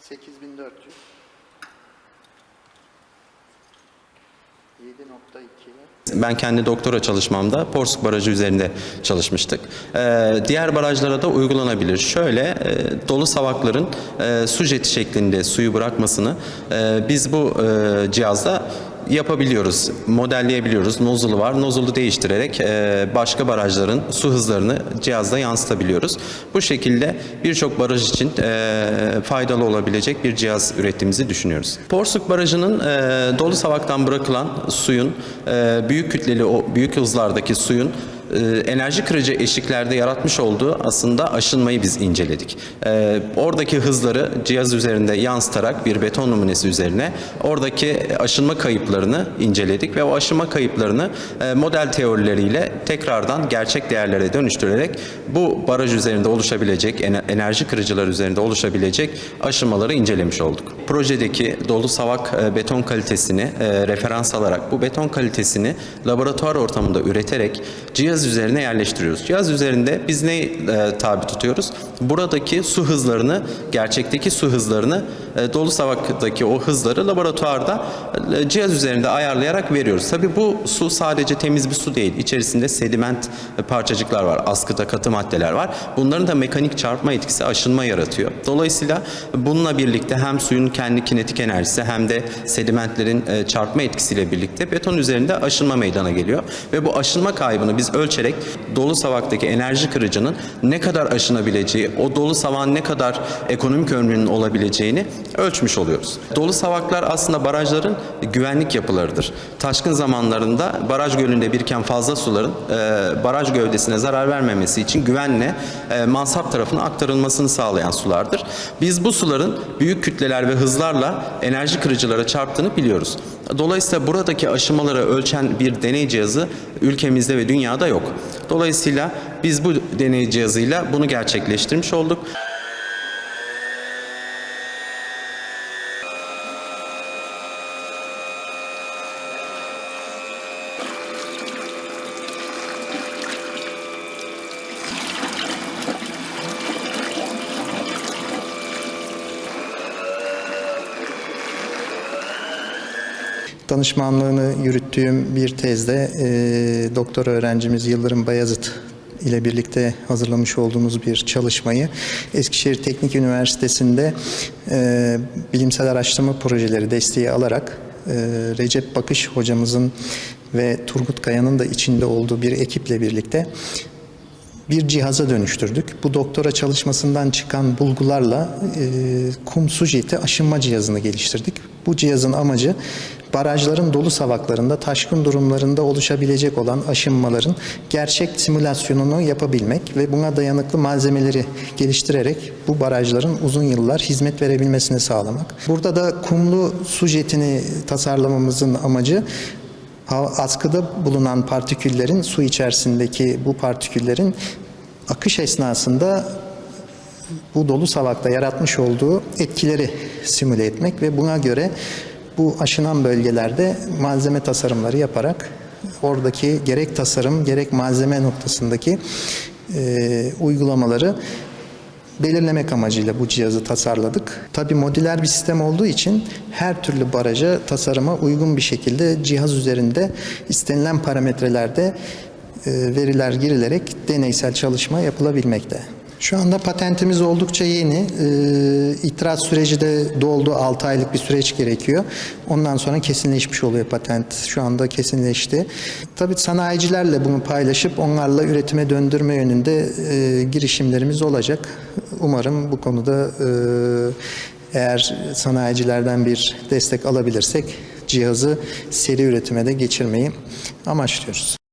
8400 7.2 Ben kendi doktora çalışmamda Porsuk Barajı üzerinde çalışmıştık. Ee, diğer barajlara da uygulanabilir. Şöyle e, dolu savakların e, su jeti şeklinde suyu bırakmasını e, biz bu e, cihazda yapabiliyoruz, modelleyebiliyoruz. Nozzle'ı var. Nozzle'ı değiştirerek e, başka barajların su hızlarını cihazda yansıtabiliyoruz. Bu şekilde birçok baraj için e, faydalı olabilecek bir cihaz ürettiğimizi düşünüyoruz. Porsuk Barajı'nın e, dolu savaktan bırakılan suyun büyük kütleli büyük hızlardaki suyun enerji kırıcı eşiklerde yaratmış olduğu aslında aşınmayı biz inceledik. E, oradaki hızları cihaz üzerinde yansıtarak bir beton numunesi üzerine oradaki aşınma kayıplarını inceledik ve o aşınma kayıplarını e, model teorileriyle tekrardan gerçek değerlere dönüştürerek bu baraj üzerinde oluşabilecek ene- enerji kırıcılar üzerinde oluşabilecek aşınmaları incelemiş olduk. Projedeki dolu savak e, beton kalitesini e, referans alarak bu beton kalitesini laboratuvar ortamında üreterek cihaz üzerine yerleştiriyoruz. Cihaz üzerinde biz ne e, tabi tutuyoruz? Buradaki su hızlarını, gerçekteki su hızlarını dolu savaktaki o hızları laboratuvarda e, cihaz üzerinde ayarlayarak veriyoruz. Tabii bu su sadece temiz bir su değil. İçerisinde sediment e, parçacıklar var, askıda katı maddeler var. Bunların da mekanik çarpma etkisi aşınma yaratıyor. Dolayısıyla bununla birlikte hem suyun kendi kinetik enerjisi hem de sedimentlerin e, çarpma etkisiyle birlikte beton üzerinde aşınma meydana geliyor. Ve bu aşınma kaybını biz ölçerek dolu savaktaki enerji kırıcının ne kadar aşınabileceği, o dolu savağın ne kadar ekonomik ömrünün olabileceğini ölçmüş oluyoruz. Dolu savaklar aslında barajların güvenlik yapılarıdır. Taşkın zamanlarında baraj gölünde biriken fazla suların e, baraj gövdesine zarar vermemesi için güvenle e, mansap tarafına aktarılmasını sağlayan sulardır. Biz bu suların büyük kütleler ve hızlarla enerji kırıcılara çarptığını biliyoruz. Dolayısıyla buradaki aşımaları ölçen bir deney cihazı ülkemizde ve dünyada yok. Dolayısıyla biz bu deney cihazıyla bunu gerçekleştirmiş olduk. Danışmanlığını yürüttüğüm bir tezde e, doktor öğrencimiz Yıldırım Bayazıt ile birlikte hazırlamış olduğumuz bir çalışmayı Eskişehir Teknik Üniversitesi'nde e, bilimsel araştırma projeleri desteği alarak e, Recep Bakış hocamızın ve Turgut Kaya'nın da içinde olduğu bir ekiple birlikte bir cihaza dönüştürdük. Bu doktora çalışmasından çıkan bulgularla e, kum su jeti aşınma cihazını geliştirdik. Bu cihazın amacı barajların dolu savaklarında taşkın durumlarında oluşabilecek olan aşınmaların gerçek simülasyonunu yapabilmek ve buna dayanıklı malzemeleri geliştirerek bu barajların uzun yıllar hizmet verebilmesini sağlamak. Burada da kumlu su jetini tasarlamamızın amacı askıda bulunan partiküllerin su içerisindeki bu partiküllerin akış esnasında bu dolu savakta yaratmış olduğu etkileri simüle etmek ve buna göre bu aşınan bölgelerde malzeme tasarımları yaparak oradaki gerek tasarım gerek malzeme noktasındaki e, uygulamaları belirlemek amacıyla bu cihazı tasarladık. Tabi modüler bir sistem olduğu için her türlü baraja tasarıma uygun bir şekilde cihaz üzerinde istenilen parametrelerde e, veriler girilerek deneysel çalışma yapılabilmekte. Şu anda patentimiz oldukça yeni. E, süreci de doldu. 6 aylık bir süreç gerekiyor. Ondan sonra kesinleşmiş oluyor patent. Şu anda kesinleşti. Tabii sanayicilerle bunu paylaşıp onlarla üretime döndürme yönünde e, girişimlerimiz olacak. Umarım bu konuda e, eğer sanayicilerden bir destek alabilirsek cihazı seri üretime de geçirmeyi amaçlıyoruz.